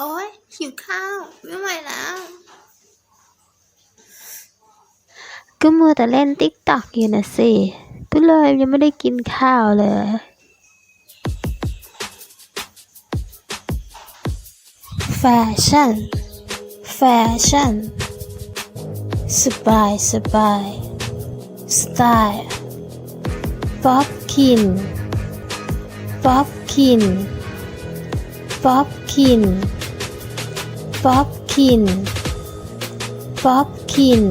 โอ๊ยหิวข้าวไม่ไหวแล้ว ก็มัวแต่เล่นติ๊กตอกอยู่นะสิก็เลยยังไม่ได้กินข้าวเลย แฟชั่น แฟชั่น สบาย สบาย สไตล์ป๊อปคินป๊อปคินป๊อปคิน ป๊อปคิน ป๊อปคิน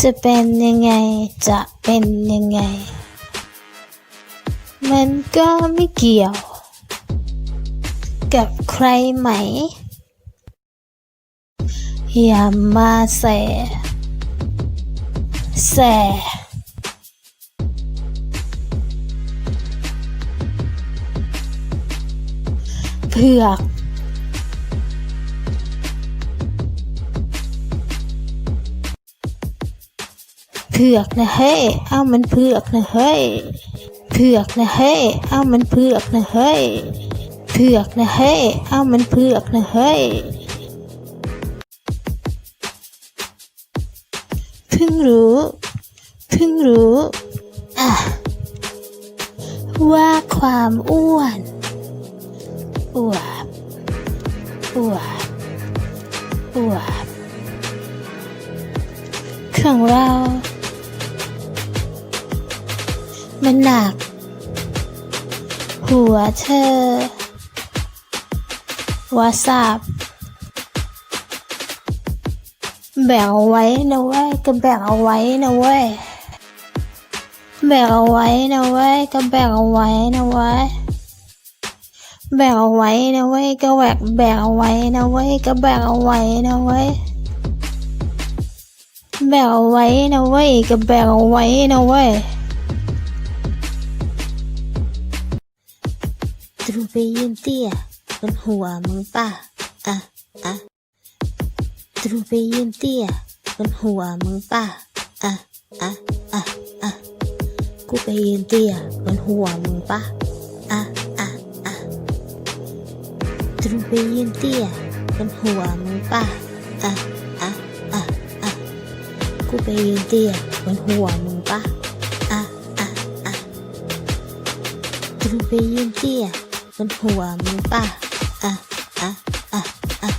จะเป็นยังไง จะเป็นยังไง มันก็ไม่เกี่ยว กับใครไหม อย่ามาแสแส เผือก เผือกนะเฮ้ยเอ้ามันเผือกนะเฮ้ย เผือกนะเฮ้ยเอ้ามันเผือกนะเฮ้ย เผือกนะเฮ้ยเอ้ามันเผือกนะเฮ้ยเพิ่งรู้เพิ่งรู้อะว่าความอ้วน อวบอวบของเรา มันหนัก หัวเธอวาซาบแบ่งเอาไว้นะเว้ยก็แบ่งเอาไว้นะเว้ยแบ่งเอาไว้นะเว้ยก็แบ่งเอาไว้นะเว้ย แบ่งเอาไว้นะเว้ยก็แหวกแบ่งเอาไว้นะเว้ยก็แบ่งเอาไว้นะเว้ยแบ่งเอาไว้นะเว้ยก็แบ่งเอาไว้นะเว้ยตรูไปยืนเตี้ยบนหัวมึงป่ะอะอะตรูไปยืนเตี้ยบนหัวมึงป่ะอะอะอะอะกูไปยืนเตี้ยบนหัวมึงป่ะ ตรูไปยืนเตี้ยบนหัวมึงป่ะอะอะอะอะกูไปยืนเตี้ยบนหัวมึงป่ะอะอะอะกูไปยืนเตี้ยบนหัวมึงป่ะอะอะอะอะ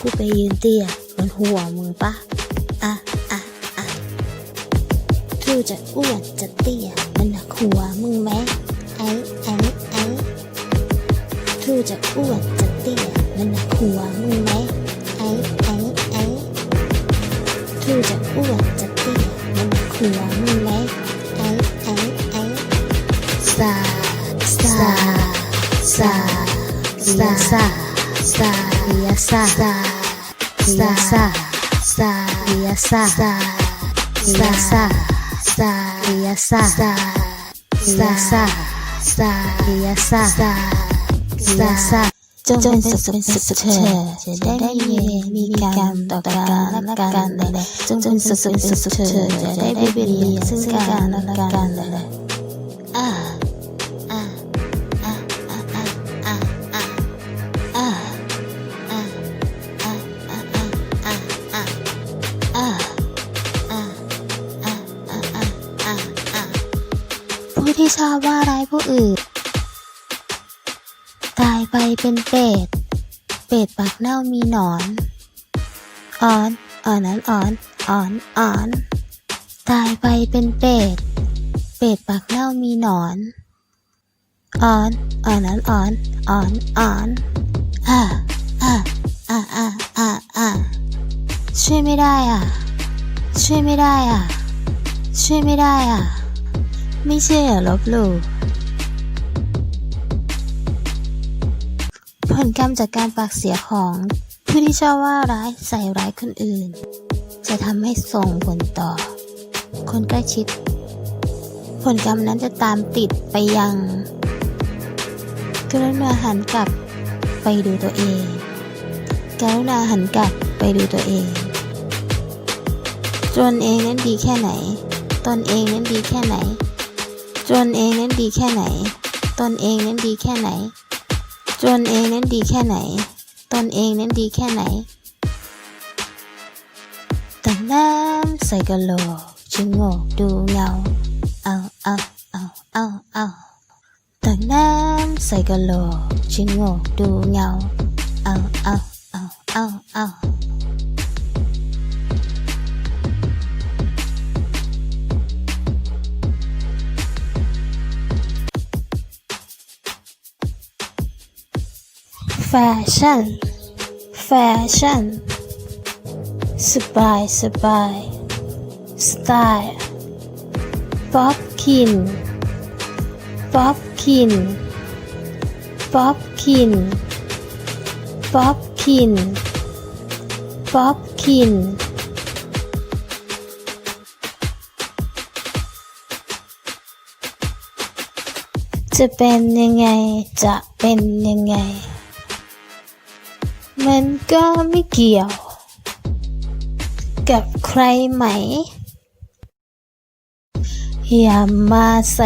กูไปยืนเตี้ยบนหัวมึงป่ะอะอะอะทูจะอ้วนจะเตี้ยมันหัวมึงไหมไอ้ จะอ้วนจะเตี้ยมันหัวมึงไหมไอ้ไอ้ไอ้คิวจะอ้วนจะเตี้ยมันหัวมึงไหมไอ้ไอ้ไอ้ซาซาซาซาซาซาเลียซาซาซาซาซาเลียซาซาซาซาซาเลียซาซาซาซาซาเลียซา 싸싸 쫀쫀쏙쏙쏙 제레미의 미간 떡가 나간네 쫀쫀쏙쏙쏙 제레미의 승가 나간네 아 우리 사와 라이브 ตายไปเป็นเป็ด เป็ดปากเน่ามีหนอนอ่อนอ่อนนั้นอ่อนอ่อนอ่อน ตายไปเป็นเป็ด เป็ดปากเน่ามีหนอนอ่อนอ่อนนั้นอ่อนอ่อนอ่อนอ่าอ่าอ่าอ่าอ่าอ่าช่วยไม่ได้อะ ช่วยไม่ได้อะ ช่วยไม่ได้อะ ไม่เชื่ออย่าลบหลู่ ผลกรรมจากการปากเสียของผู้ที่ชอบว่าร้ายใส่ร้ายคนอื่น จะทำให้ส่งผลต่อ คนใกล้ชิด ผลกรรมนั้นจะตามติดไปยังกรุณาหันกลับไปดูตัวเองกรุณาหันกลับไปดูตัวเองตนเองนั้นดีแค่ไหน ตนเองนั้นดีแค่ไหน จนเองนั้นดีแค่ไหน ตนเองนั้นดีแค่ไหน ตนเองนั้นดีแค่ไหน ตนเองนั้นดีแค่ไหนแต่น้ำใส่กะโหลกชิงโงกดูเงา เอาเอาเอาเอาเอาแต่น้ำใส่กะโหลกชิงโงกดูเงา เอาเอาเอาเอาเอา แฟชั่น แฟชั่น สบาย สบาย สไตล์ป๊อปคิน ป๊อปคิน ป๊อปคิน ป๊อปคิน ป๊อปคินจะเป็นยังไง จะเป็นยังไง มันก็ไม่เกี่ยว กับใครไหม อย่ามาแส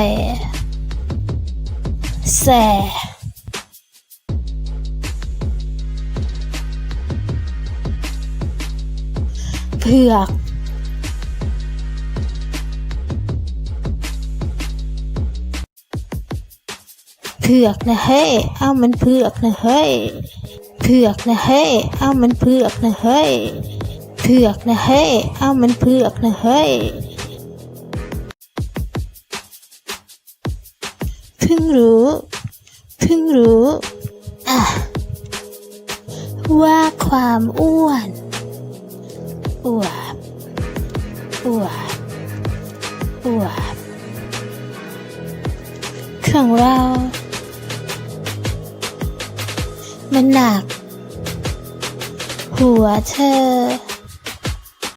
แสเผือกเผือกนะเฮ้ย เอ้ามันเผือกนะเฮ้ย เผือกนะเฮ้ยเอ้ามันเผือกนะเฮ้ยเผือกนะเฮ้ยเอ้ามันเผือกนะเฮ้ยเพิ่งรู้เพิ่งรู้อะว่าความอ้วนอวบอวบอวบของเรา มันหนัก หัวเธอ